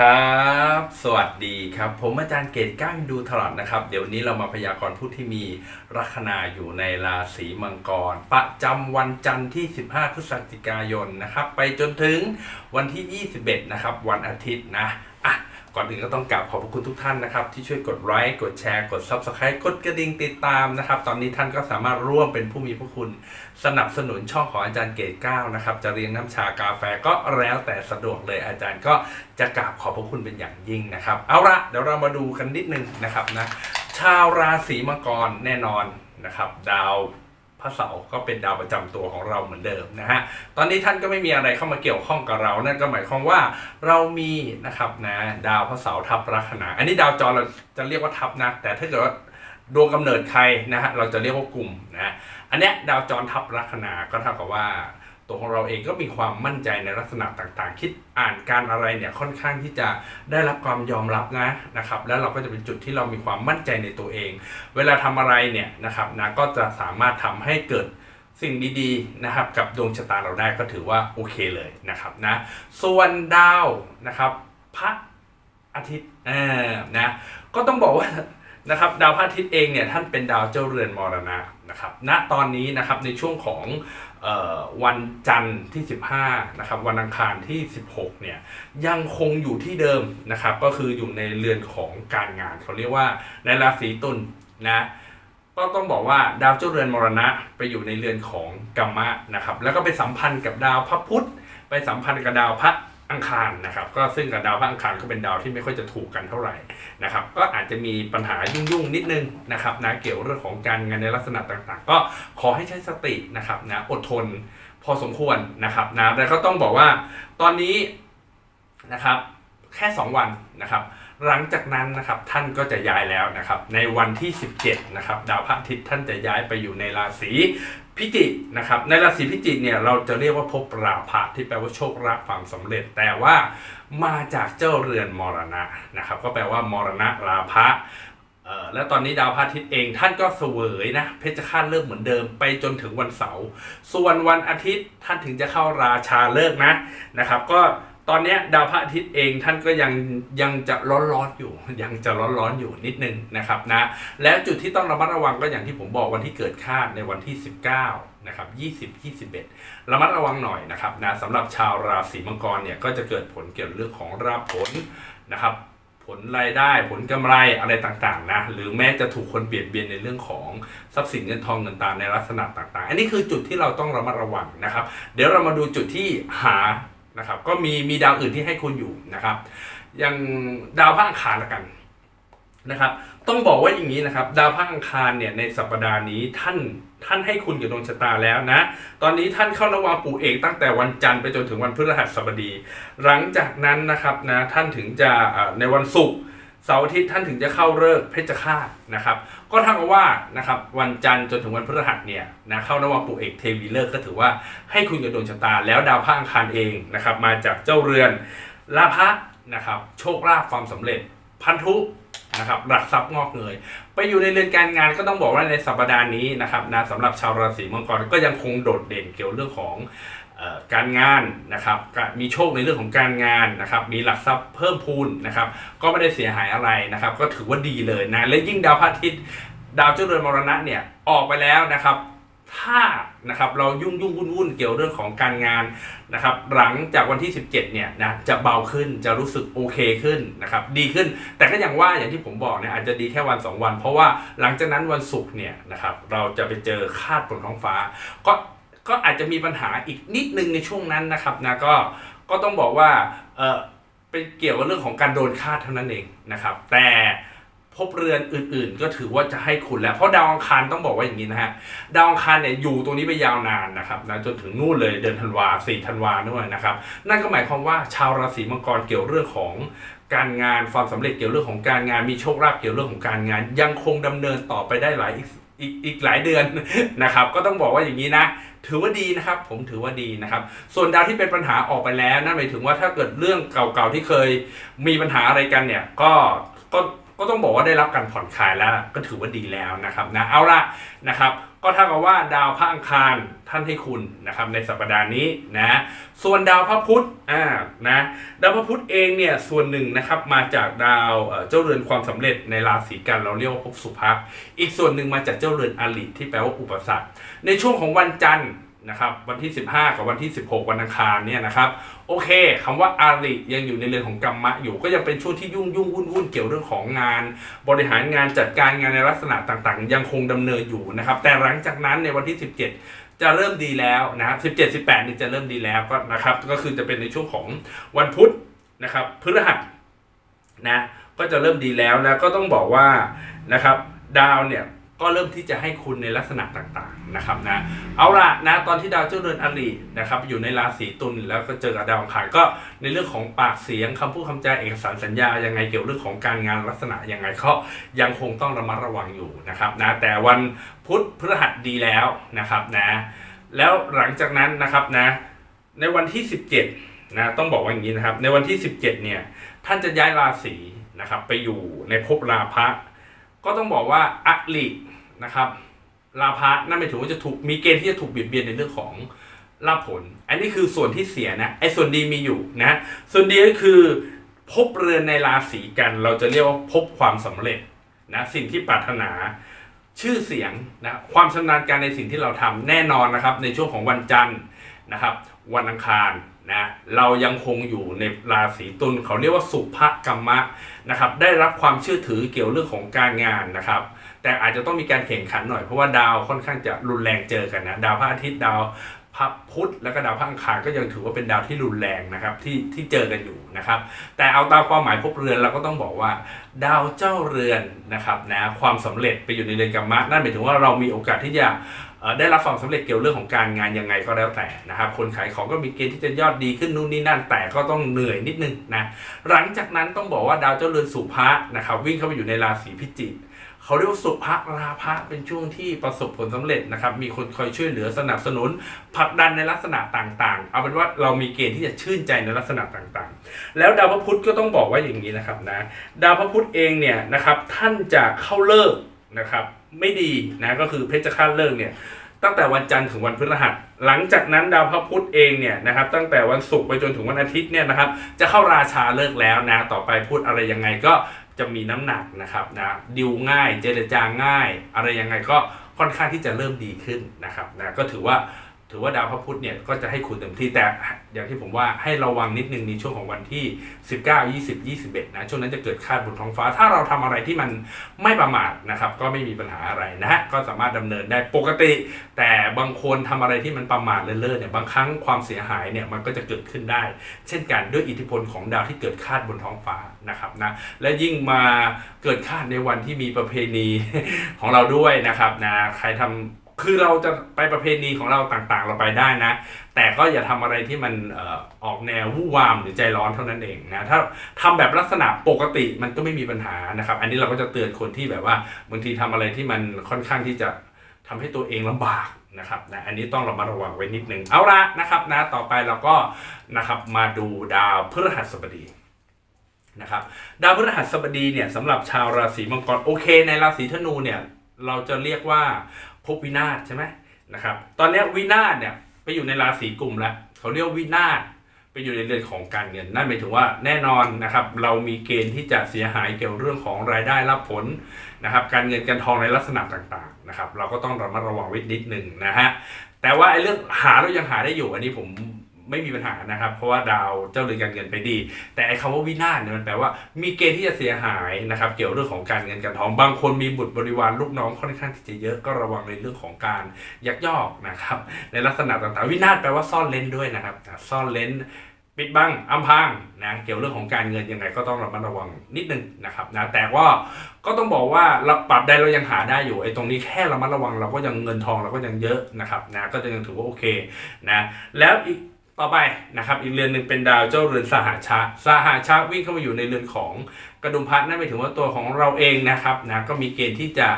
ครับ สวัสดีครับ ผมอาจารย์เกตก้างดูตลอดนะครับ เดี๋ยวนี้เรามาพยากรณ์ผู้ที่มีลัคนาอยู่ในราศีมังกร ประจำวันจันทร์ที่ 15 พฤศจิกายนนะครับ ไปจนถึงวันที่ 21 นะครับ วันอาทิตย์นะ ก่อนอื่นก็ต้องกราบขอบพระคุณทุกท่านนะครับที่ช่วยกดไลค์กดแชร์กด Subscribe กดกระดิ่งติดตามนะครับ ตอนนี้ท่านก็สามารถร่วมเป็นผู้มีพระคุณ สนับสนุนช่องของอาจารย์เกตก้านะครับจะเรียงน้ำชากาแฟก็แล้วแต่สะดวกเลยอาจารย์ก็จะกราบขอบพระคุณเป็นอย่างยิ่งนะครับ เอาละเดี๋ยวเรามาดูกันนิดนึงนะครับนะชาวราศีมังกรแน่นอนนะครับ ดาว ระเสาร์ก็เป็นดาวประจำตัวของเราเหมือนเดิมนะฮะ ตอนนี้ท่านก็ไม่มีอะไรเข้ามาเกี่ยวข้องกับเรา นั่นก็หมายความว่าเรามีนะครับนะดาวพระเสาร์ทับลัคนา อันนี้ดาวจรเราจะเรียกว่าทับนะ แต่ถ้าเกิดว่าดวงกำเนิดใครนะฮะเราจะเรียกว่ากลุ่มนะ อันเนี้ยดาวจรทับลัคนาก็เท่ากับว่า ตัวของเราเองก็มีความมั่นใจในลักษณะต่างๆ คิดอ่านการอะไรเนี่ยค่อนข้างที่จะได้รับความยอมรับนะนะครับ แล้วเราก็จะเป็นจุดที่เรามีความมั่นใจในตัวเอง เวลาทำอะไรเนี่ยนะครับนะก็จะสามารถทำให้เกิดสิ่งดีๆนะครับ กับดวงชะตาเราได้ก็ถือว่าโอเคเลยนะครับนะส่วนดาวนะครับพระอาทิตย์เออนะก็ต้องบอกว่านะครับดาวพระอาทิตย์เองเนี่ยท่านเป็นดาวเจ้าเรือนมรณะนะครับณตอนนี้นะครับในช่วงของ วันจันทร์ที่ 15นะครับวันอังคารที่ 16เนี่ยยังคงอยู่ที่เดิมนะครับก็คืออยู่ในเรือนของการงานเขาเรียกว่าในราศีตุลนะก็ต้องบอกว่าดาวเจ้าเรือนมรณะไปอยู่ในเรือนของกัมมะนะครับแล้วก็ไปสัมพันธ์กับดาวพระพุธไปสัมพันธ์กับดาวพระ อังคารนะครับก็ซึ่งกับดาวพระอังคารก็เป็นดาวที่ไม่ค่อยจะถูกกันเท่าไหร่นะครับก็อาจจะมีปัญหายุ่งๆนิดนึงนะครับนะเกี่ยวเรื่องของการงานในลักษณะต่างๆ ก็ขอให้ใช้สตินะครับนะอดทนพอสมควรนะครับนะแต่ก็ต้องบอกว่าตอนนี้นะครับแค่ 2 วันนะครับ หลังจากนั้นนะครับท่านก็จะย้ายแล้วนะครับ ในวันที่ 17นะครับดาวพระอาทิตย์ท่านจะย้ายไปอยู่ในราศีพิจิกนะครับในราศีพิจิกเนี่ยเราจะเรียกว่าภพราภะที่แปลว่าโชคลาภความสำเร็จ แต่ว่ามาจากเจ้าเรือนมรณะนะครับ ก็แปลว่ามรณะราภะและตอนนี้ดาวพระอาทิตย์เองท่านก็เสวยนะเพชฌฆาตเลิกเหมือนเดิมไปจนถึงวันเสาร์ส่วนวันอาทิตย์ท่านถึงจะเข้าราชาเลิกนะนะครับ ก็ ตอนนี้ดาวพระอาทิตย์เองท่านก็ยังยังจะร้อนร้อนอยู่ ยังจะร้อนร้อนอยู่นิดนึงนะครับนะแล้วจุดที่ต้องระมัดระวังก็อย่างที่ผมบอกวันที่เกิดคาดในวันที่ 19นะครับ20 21 ระมัดระวังหน่อยนะครับนะสำหรับชาวราศีมังกรเนี่ยก็จะเกิดผลเกี่ยวกับเรื่องของราผลนะครับผลรายได้ผลกำไรอะไรต่างๆนะหรือแม้จะถูกคนเบียดเบียนในเรื่องของทรัพย์สินเงินทองเงินตาในลักษณะต่างๆ อันนี้คือจุดที่เราต้องระมัดระวังนะครับ เดี๋ยวเรามาดูจุดที่หา นะครับ ก็มีมีดาวอื่นที่ให้คุณอยู่นะครับ อย่างดาวพระอังคารละกันนะครับ ต้องบอกว่าอย่างนี้นะครับ ดาวพระอังคารเนี่ยในสัปดาห์นี้ท่านท่านให้คุณกับดวงชะตาแล้วนะ ตอนนี้ท่านเข้าระวาปู่เอกตั้งแต่วันจันทร์ไปจนถึงวันพฤหัสบดี หลังจากนั้นนะครับนะท่านถึงจะในวันศุกร์ เสาร์อาทิตย์ท่านถึงจะเข้าเลิกษ์เพชฌฆาตนะครับ ก็ท่ากับว่านะครับวันจันทร์จนถึงวันพฤหัสเนี่ยนะเข้านวาปู่เอกเทวีเลิกก็ถือว่าให้คุณกับดวงชะตาแล้วดาวพระอังคารเองนะครับมาจากเจ้าเรือนลาภะนะครับโชคลาภความสำเร็จพันธุนะครับหลักทรัพย์งอกเงย ไปอยู่ในเรือนการงานก็ต้องบอกว่าในสัปดาห์นี้นะครับนะสำหรับชาวราศีมังกรก็ยังคงโดดเด่นเกี่ยวเรื่องของ การงานนะครับมีโชคในเรื่องของการงานนะครับ มีหลักทรัพย์เพิ่มพูนนะครับ ก็ไม่ได้เสียหายอะไรนะครับ ก็ถือว่าดีเลยนะและยิ่งดาวพระอาทิตย์ดาวเจ้าเรือนมรณะเนี่ยออกไปแล้วนะครับถ้านะครับเรายุ่งยุ่งวุ่นวุ่นเกี่ยวเรื่องของการงานนะครับหลังจากวันที่ 17เนี่ยนะจะเบาขึ้นจะรู้สึกโอเคขึ้นนะครับดีขึ้นแต่ก็อย่างว่าอย่างที่ผมบอกเนี่ยอาจจะดีแค่วัน 2 วัน เพราะว่าหลังจากนั้นวันศุกร์เนี่ยนะครับเราจะไปเจอคาดบนท้องฟ้า ก็ ก็อาจจะมีปัญหาอีกนิดนึงในช่วงนั้นนะครับนะก็ก็ต้องบอกว่าเออเป็นเกี่ยวกับเรื่องของการโดนคาเท่านั้นเองนะครับ แต่พบเรือนอื่นๆ ก็ถือว่าจะให้คุณแล้ว เพราะดาวอังคารต้องบอกว่าอย่างนี้นะฮะดาวอังคารเนี่ยอยู่ตรงนี้ไปยาวนานนะครับนะจนถึงนู่นเลยเดือนธันวาสี่ธันวาด้วยนะครับ นั่นก็หมายความว่าชาวราศีมังกรเกี่ยวเรื่องของการงานความสำเร็จเกี่ยวเรื่องของการงานมีโชคลาภเกี่ยวเรื่องของการงาน ยังคงดำเนินต่อไปได้หลาย อีกอีกหลายเดือนนะครับ ก็ต้องบอกว่าอย่างนี้นะ ถือว่าดีนะครับ ผมถือว่าดีนะครับ ส่วนดาวที่เป็นปัญหาออกไปแล้วนั่นหมายถึงว่าถ้าเกิดเรื่องเก่าๆที่เคยมีปัญหาอะไรกันเนี่ย ก็ก็ก็ต้องบอกว่าได้รับการผ่อนคลายแล้ว ก็ถือว่าดีแล้วนะครับนะเอาละนะครับ ก็เท่ากับว่าดาวพระอังคารท่านให้คุณนะครับในสัปดาห์นี้นะส่วนดาวพระพุธอ่านะดาวพระพุธเองเนี่ยส่วนหนึ่งนะครับมาจากดาวเจ้าเรือนความสำเร็จในราศีกันเราเรียกว่าภพสุภะอีกส่วนหนึ่งมาจากเจ้าเรือนอลิที่แปลว่าอุปสรรค ในช่วงของวันจันทร์ นะครับวันที่ 15 กับวันที่ 16 วันอังคารเนี่ยนะครับโอเคคำว่าอาริยังอยู่ในเรือนของกรรมะอยู่ก็ยังเป็นช่วงที่ยุ่งยุ่งวุ่นวุ่นเกี่ยวเรื่องของงาน บริหารงานจัดการงานในลักษณะต่างๆ ยังคงดำเนินอยู่นะครับแต่หลังจากนั้นในวันที่ 17 จะเริ่มดีแล้วนะครับ17 18นี่จะเริ่มดีแล้วก็นะครับก็คือจะเป็นในช่วงของวันพุธนะครับพฤหัสนะก็จะเริ่มดีแล้วแล้วก็ต้องบอกว่านะครับดาวเนี่ย ก็เริ่มที่จะให้คุณในลักษณะต่างๆนะครับนะเอาละนะตอนที่ดาวเจ้าเรือนอรินะครับอยู่ในราศีตุลแล้วก็เจอกับดาวอังคารก็ในเรื่องของปากเสียงคำพูดคำจาเอกสารสัญญายังไงเกี่ยวเรื่องของการงานลักษณะยังไงก็ยังคงต้องระมัดระวังอยู่นะครับนะแต่วันพุธพฤหัสดีแล้วนะครับนะแล้วหลังจากนั้นนะครับนะในวันที่ 17นะต้องบอกว่าอย่างนี้นะครับในวันที่ 17เนี่ยท่านจะย้ายราศีนะครับไปอยู่ในภพราพะ ก็ต้องบอกว่าอัลินะครับลาภะนั่นหมายถึงว่าจะถูกมีเกณฑ์ที่จะถูกเบียดเบียนในเรื่องของลาผล อันนี้คือส่วนที่เสียนะไอ้ส่วนดีมีอยู่นะส่วนดีก็คือพบเรือนในราศีกัน เราจะเรียกว่าพบความสำเร็จนะสิ่งที่ปรารถนาชื่อเสียงนะความชำนาญการในสิ่งที่เราทำแน่นอนนะครับ ในช่วงของวันจันทร์นะครับ วันอังคาร นะเรายังคงอยู่ในราศีตุลเขาเรียกว่าสุภกรรมะนะครับได้รับความเชื่อถือเกี่ยวเรื่องของการงานนะครับ แต่อาจจะต้องมีการแข่งขันหน่อยเพราะว่าดาวค่อนข้างจะรุนแรงเจอกันนะดาวพระอาทิตย์ดาวพระพุธแล้วก็ดาวพระอังคารก็ยังถือว่าเป็นดาวที่รุนแรงนะครับที่ที่เจอกันอยู่นะครับ แต่เอาตามความหมายภพเรือนเราก็ต้องบอกว่า ดาวเจ้าเรือนนะครับนะความสำเร็จไปอยู่ในเรือนกรรมะนั่นหมายถึงว่าเรามีโอกาสที่จะ ได้รับความสำเร็จเกี่ยวเรื่องของการงานยังไงก็แล้วแต่นะครับ คนขายของก็มีเกณฑ์ที่จะยอดดีขึ้นนู่นนี่นั่นแต่ก็ต้องเหนื่อยนิดนึงนะหลังจากนั้นต้องบอกว่าดาวเจ้าเรือนสุภะนะครับวิ่งเข้าไปอยู่ในราศีพิจิกเขาเรียกว่าสุภราภะเป็นช่วงที่ประสบผลสำเร็จนะครับ มีคนคอยช่วยเหลือสนับสนุนผลักดันในลักษณะต่างๆ เอาเป็นว่าเรามีเกณฑ์ที่จะชื่นใจในลักษณะต่างๆ แล้วดาวพระพุธก็ต้องบอกว่าอย่างนี้นะครับนะ ดาวพระพุธเองเนี่ยนะครับท่านจะเข้าเลิกนะครับ ไม่ดีนะก็คือเพชฌฆาตเลิกเนี่ยตั้งแต่วันจันทร์ถึงวันพฤหัส หลังจากนั้นดาวพระพุธเองเนี่ยนะครับตั้งแต่วันศุกร์ไปจนถึงวันอาทิตย์เนี่ยนะครับจะเข้าราชาเลิกแล้วนะต่อไปพูดอะไรยังไงก็จะมีน้ำหนักนะครับนะดิวง่ายเจรจาง่าย อะไรยังไงก็ค่อนข้างที่จะเริ่มดีขึ้นนะครับนะก็ถือว่า ถือว่าดาวพระพุธเนี่ยก็จะให้คุณเต็มที่แต่อย่างที่ผมว่าให้ระวังนิดนึงในช่วงของวันที่ 19 20 21 นะช่วงนั้นจะเกิดคาดบนท้องฟ้า ถ้าเราทำอะไรที่มันไม่ประมาทนะครับก็ไม่มีปัญหาอะไรนะฮะก็สามารถดำเนินได้ปกติ แต่บางคนทำอะไรที่มันประมาทเลิศๆเนี่ยบางครั้งความเสียหายเนี่ยมันก็จะเกิดขึ้นได้ เช่นกันด้วยอิทธิพลของดาวที่เกิดคาดบนท้องฟ้านะครับนะและยิ่งมาเกิดคาดในวันที่มีประเพณีของเราด้วยนะครับนะใครทำ คือเราจะไปประเพณีของเราต่างๆ เราไปได้นะ แต่ก็อย่าทำอะไรที่มันออกแนววู่วามหรือใจร้อนเท่านั้นเองนะถ้าทำแบบลักษณะปกติมันก็ไม่มีปัญหานะครับ อันนี้เราก็จะเตือนคนที่แบบว่าบางทีทำอะไรที่มันค่อนข้างที่จะทำให้ตัวเองลำบากนะครับนะอันนี้ต้องเระมัดระวังไว้นิดนึงเอาละนะครับนะต่อไปเราก็นะครับมาดูดาวพฤหัสบดีนะครับดาวพฤหัสบดีเนี่ยสำหรับชาวราศีมังกรโอเค ในราศีธนูเนี่ยเราจะเรียกว่า ภพวินาศใช่ไหมนะครับ ตอนนี้วินาศเนี่ยไปอยู่ในราศีกุมแล้วเขาเรียกวินาศไปอยู่ในเรื่องของการเงิน นั่นหมายถึงว่าแน่นอนนะครับเรามีเกณฑ์ที่จะเสียหายเกี่ยวเรื่องของรายได้รับผลนะครับ การเงินการทองในลักษณะต่างๆนะครับ เราก็ต้องระมัดระวังไว้นิดหนึ่งนะฮะแต่ว่าไอ้เรื่องหาเรายังหาได้อยู่อันนี้ผม ไม่มีปัญหานะครับ เพราะว่าดาวเจ้าเรือนการเงินไปดี แต่ไอ้คำว่าวินาศเนี่ยมันแปลว่ามีเกณฑ์ที่จะเสียหายนะครับ เกี่ยวเรื่องของการเงินการทองบางคนมีบุตรบริวารลูกน้องค่อนข้างที่จะเยอะก็ระวังในเรื่องของการยักยอกนะครับ ในลักษณะต่างๆ วินาศแปลว่าซ่อนเลนด้วยนะครับอ่ซ่อนเลนปิดบังอำพรางนะเกี่ยวเรื่องของการเงินยังไงก็ต้องระมัดระวังนิดนึงนะครับนะแต่ว่าก็ต้องบอกว่าเราปรับใดเรายังหาได้อยู่ไอ้ตรงนี้แค่ระมัดระวังเราก็ยังเงินทองเราก็ยังเยอะนะครับนะก็จะยังถือว่าโอเคนะแล้วอีก ต่อไปนะครับอีกเรือนหนึ่งเป็นดาวเจ้าเรือนสหชาสหชาวิ่งเข้ามาอยู่ในเรือนของกระดุมพัดนั่นหมายถึงว่าตัวของเราเองนะครับนะก็มีเกณฑ์ที่จะ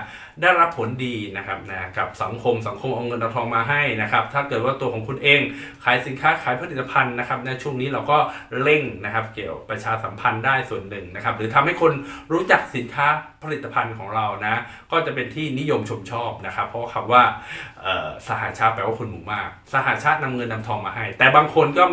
ได้รับผลดีนะครับนะกับสังคมสังคมเอาเงินเอาทองมาให้นะครับถ้าเกิดว่าตัวของคุณเองขายสินค้าขายผลิตภัณฑ์นะครับในช่วงนี้เราก็เร่งนะครับเกี่ยวประชาสัมพันธ์ได้ส่วนหนึ่งนะครับหรือทำให้คนรู้จักสินค้า ผลิตภัณฑ์ของเรานะ ก็จะเป็นที่นิยมชมชอบนะครับ เพราะว่าว่าสหชาติแปลว่าคนหมู่มาก สหชาตินำเงินนำทองมาให้ แต่บางคนก็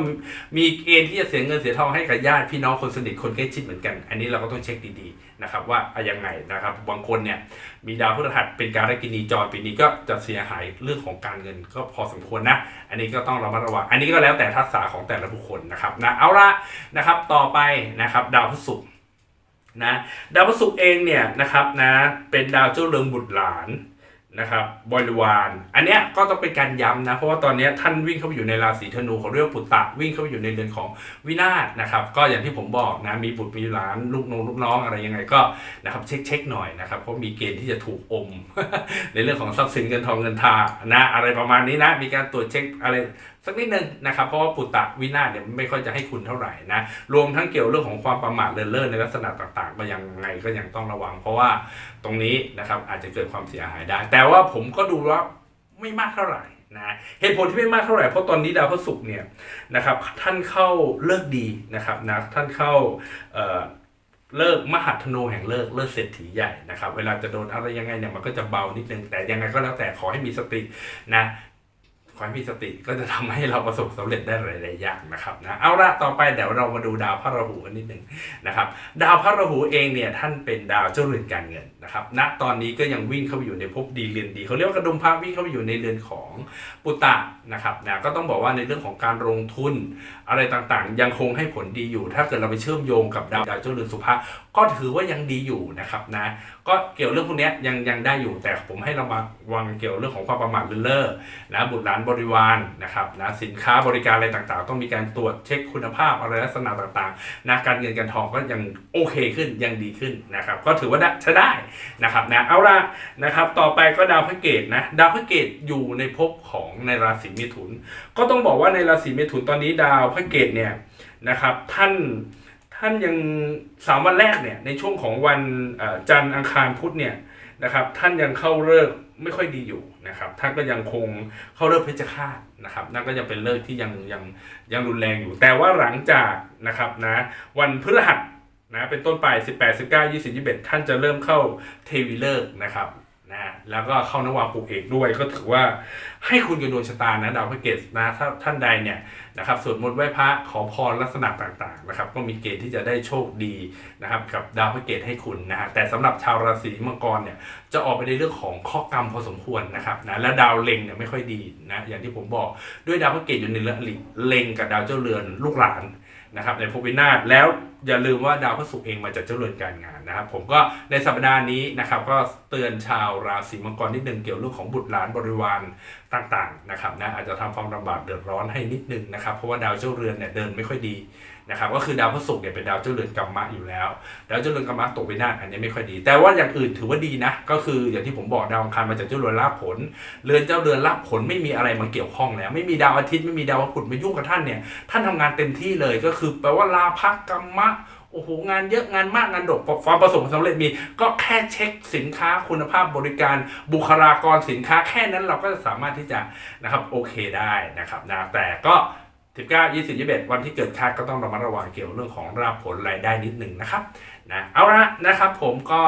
มีเกณฑ์ที่จะเสียเงินเสียทองให้กับญาติพี่น้องคนสนิทคนใกล้ชิดเหมือนกัน อันนี้เราก็ต้องเช็คดีๆนะครับว่าอายังไงนะครับ บางคนเนี่ยมีดาวพฤหัสเป็นการกินีจรปีนี้ก็จะเสียหายเรื่องของการเงินก็พอสมควรนะ อันนี้ก็ต้องระมัดระวัง อันนี้ก็แล้วแต่ทักษะของแต่ละบุคคลนะครับนะเอาละนะครับต่อไปนะครับดาวพฤศุกร์ นะดาวพฤศุกร์เองเนี่ยนะครับนะเป็นดาวเจ้าเรืองบุตรหลานนะครับบริวาร อันเนี้ยก็ต้องเป็นการย้ำนะ เพราะว่าตอนนี้ท่านวิ่งเข้าไปอยู่ในราศีธนูเขาเรียกว่าปุตตะวิ่งเข้าไปอยู่ในเรือนของวินาศนะครับ ก็อย่างที่ผมบอกนะมีบุตรมีหลานลูกน้องลูกน้องอะไรยังไงก็นะครับเช็คเช็คหน่อยนะครับเพราะมีเกณฑ์ที่จะถูกอม ในเรื่องของทรัพย์สินเงินทองเงินทานะอะไรประมาณนี้นะมีการตรวจเช็คอะไร สักนิดนึงนะครับเพราะว่าปุตตะวินาศเนี่ยไม่ค่อยจะให้คุณเท่าไหร่นะรวมทั้งเกี่ยวเรื่องของความประมาทเลินเล่อในลักษณะต่างๆ ก็ยังไงก็ยังต้องระวัง เพราะว่าตรงนี้นะครับอาจจะเกิดความเสียหายได้ แต่ว่าผมก็ดูว่าไม่มากเท่าไหร่นะเหตุผลที่ไม่มากเท่าไหร่เพราะตอนนี้ดาวพฤศุกร์เนี่ยนะครับท่านเข้าเลิกดีนะครับนะท่านเข้าเอ่อเลิกมหัธนูแห่งเลิกเลิกเศรษฐีใหญ่นะครับ เวลาจะโดนอะไรยังไงเนี่ยมันก็จะเบานิดนึงแต่ยังไงก็แล้วแต่ขอให้มีสตินะ ขอให้มีสติก็จะทำให้เราประสบสำเร็จได้หลายๆอย่างนะครับนะเอาละต่อไปเดี๋ยวเรามาดูดาวพระราหูกันนิดหนึ่งนะครับ ดาวพระราหูเองเนี่ยท่านเป็นดาวเจ้าเรือนการเงินนะครับณตอนนี้ก็ยังวิ่งเข้าไปอยู่ในภพดีเรือนดีเขาเรียกว่ากระดุมพระวิ่งเข้าไปอยู่ในเรือนของปุตตะนะครับนะก็ต้องบอกว่าในเรื่องของการลงทุนอะไรต่างๆ ยังคงให้ผลดีอยู่ ถ้าเกิดเราไปเชื่อมโยงกับดาวดาวเจ้าเรือนสุภะก็ถือว่ายังดีอยู่นะครับนะก็เกี่ยวเรื่องพวกนี้ยังยังได้อยู่แต่ผมให้เรามาวังเกี่ยวเรื่องของความประมาทเลินเล่อนะบุตรหลานบริวารนะครับนะสินค้าบริการอะไรต่างๆ ต้องมีการตรวจเช็คคุณภาพอะไรลักษณะต่างๆนะการเงินการทองก็ยังโอเคขึ้นยังดีขึ้นนะครับก็ถือว่าได้ใช้ได้นะครับนะเอาละนะครับต่อไปก็ดาวพระเกตนะดาวพระเกตอยู่ในภพของในราศีมิถุน ก็ต้องบอกว่าในราศีมิถุนตอนนี้ดาวพระเกตเนี่ยนะครับท่านท่านยังสามวันแรกเนี่ยในช่วงของวันจันทร์อังคารพุธเนี่ยนะครับท่านยังเข้าเลิกไม่ค่อยดีอยู่นะครับท่านก็ยังคงเข้าเลิกเพชฌฆาตนะครับนั่นก็ยังเป็นเลิกที่ยังยังยังรุนแรงอยู่ แต่ว่าหลังจากนะครับนะวันพฤหัส นะเป็นต้นไป 18 19 20 21 ท่านจะเริ่มเข้าเทวีเลิกษ์นะครับนะแล้วก็เข้านวาปุกเอกด้วยก็ถือว่าให้คุณกับดวงชะตานะดาวพระเกตนะถ้าท่านใดเนี่ยนะครับสวดมนต์ไหว้พระขอพรลักษณะต่างๆนะครับก็มีเกณฑ์ที่จะได้โชคดีนะครับกับดาวพระเกตให้คุณนะฮะแต่สำหรับชาวราศีมังกรเนี่ยจะออกไปในเรื่องของข้อกรรมพอสมควรนะครับนะและดาวเล็งเนี่ยไม่ค่อยดีนะอย่างที่ผมบอกด้วยดาวพระเกตอยู่ในเรือนอลิเล็งกับดาวเจ้าเรือนลูกหลาน นะครับในภพวินาศแล้วอย่าลืมว่าดาวพระศุกร์เองมาจากเจ้าเรือนการงานนะครับ ผมก็ในสัปดาห์นี้นะครับ ก็เตือนชาวราศีมังกรนิดนึงเกี่ยวเรื่องของบุตรหลานบริวารต่างๆนะครับนะอาจจะทำความลำบากเดือดร้อนให้นิดนึงนะครับเพราะว่าดาวเจ้าเรือนเนี่ยเดินไม่ค่อยดี นะครับก็คือดาวพฤหัสเนี่ยเป็นดาวเจ้าเรือนกรรมะอยู่แล้วดาวเจ้าเรือนกรรมะตกไปหน้าอันนี้ไม่ค่อยดี แต่ว่าอย่างอื่นถือว่าดีนะ ก็คืออย่างที่ผมบอกดาวอังคารมาจากเจ้าเรือนลาภผล เรือนเจ้าเรือนลาภผลไม่มีอะไรมาเกี่ยวข้องแล้ว ไม่มีดาวอาทิตย์ไม่มีดาวพุธมายุ่งกับท่านเนี่ยท่านทำงานเต็มที่เลยก็คือแปลว่าลาภกรรมะโอ้โหงานเยอะงานมากงานดกความประสบความสำเร็จมี ก็แค่เช็คสินค้าคุณภาพบริการบุคลากรสินค้าแค่นั้นเราก็จะสามารถที่จะนะครับโอเคได้นะครับนะแต่ก็ 19 20 21 วันที่เกิดคาดก็ต้องระมัดระวังเกี่ยวเรื่องของราบผลรายได้นิดหนึ่งนะครับนะเอาละนะครับผมก็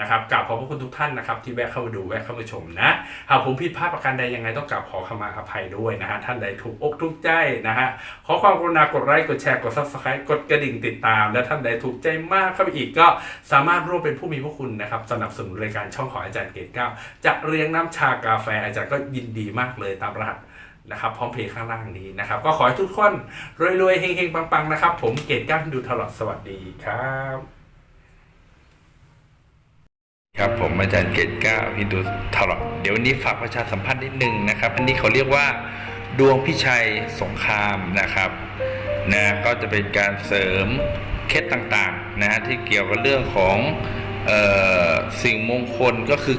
นะครับกราบขอบพระคุณทุกท่านนะครับ ที่แวะเข้ามาดูแวะเข้ามาชมนะหากผมผิดพลาดประการใดยังไงต้องกราบขอขมาอภัยด้วยนะฮะท่านใดถูกอกทุกใจนะฮะขอความกรุณากดไลค์กดแชร์กด subscribe กดกระดิ่งติดตาม และท่านใดถูกใจมากเข้าไปอีกก็สามารถร่วมเป็นผู้มีพระคุณนะครับสนับสนุนรายการช่องของอาจารย์เกตเก้าจะเรียงน้ำชากาแฟอาจารย์ก็ยินดีมากเลยตามรหัส นะครับพร้อมเพย์ข้างล่างนี้นะครับ ก็ขอให้ทุกคนรวยๆเฮงๆปังๆนะครับ ผมเกตก้าวดูตลอดสวัสดีครับ ครับผมอาจารย์เกตก้าวฮินดูตลอดเดี๋ยววันนี้ฝากประชาสัมพันธ์นิดนึงนะครับ อันนี้เขาเรียกว่าดวงพิชัยสงครามนะครับนะก็จะเป็นการเสริมเคล็ดต่างๆนะฮะที่เกี่ยวกับเรื่องของเออสิ่งมงคลก็คือ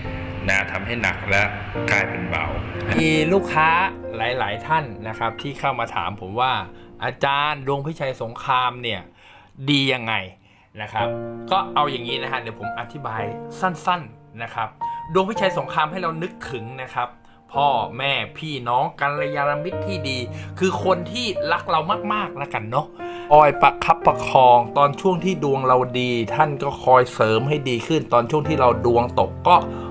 นะทำให้หนักและกลายเป็นเบา มีลูกค้าหลาย ๆ ท่านนะครับที่เข้ามาถามผมว่าอาจารย์ดวงพิชัยสงครามเนี่ยดียังไงนะครับ ก็เอาอย่างนี้นะฮะเดี๋ยวผมอธิบายสั้น ๆนะครับ ดวงพิชัยสงครามให้เรานึกถึงนะครับ พ่อแม่พี่น้องกัลยาณมิตรที่ดี คือคนที่รักเรามากๆแล้วกันเนาะคอยประคับประคองตอนช่วงที่ดวงเราดี ท่านก็คอยเสริมให้ดีขึ้น ตอนช่วงที่เราดวงตกก็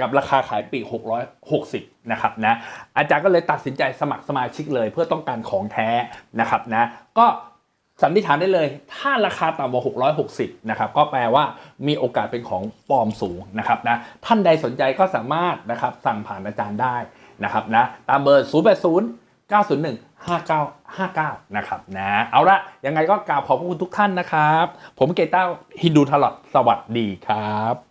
กับราคาขายปีก660นะครับนะอาจารย์ก็เลยตัดสินใจสมัครสมาชิกเลย เพื่อต้องการของแท้นะครับนะก็สันนิษฐานได้เลย ถ้าราคาต่ำกว่า 660 นะครับ ก็แปลว่ามีโอกาสเป็นของปลอมสูงนะครับนะ ท่านใดสนใจก็สามารถนะครับสั่งผ่านอาจารย์ได้นะครับนะ ตามเบอร์ 080 901 5959 นะครับนะ เอาละยังไงก็กราบขอบคุณทุกท่านนะครับ ผมเกต้าฮินดูทลอดสวัสดีครับ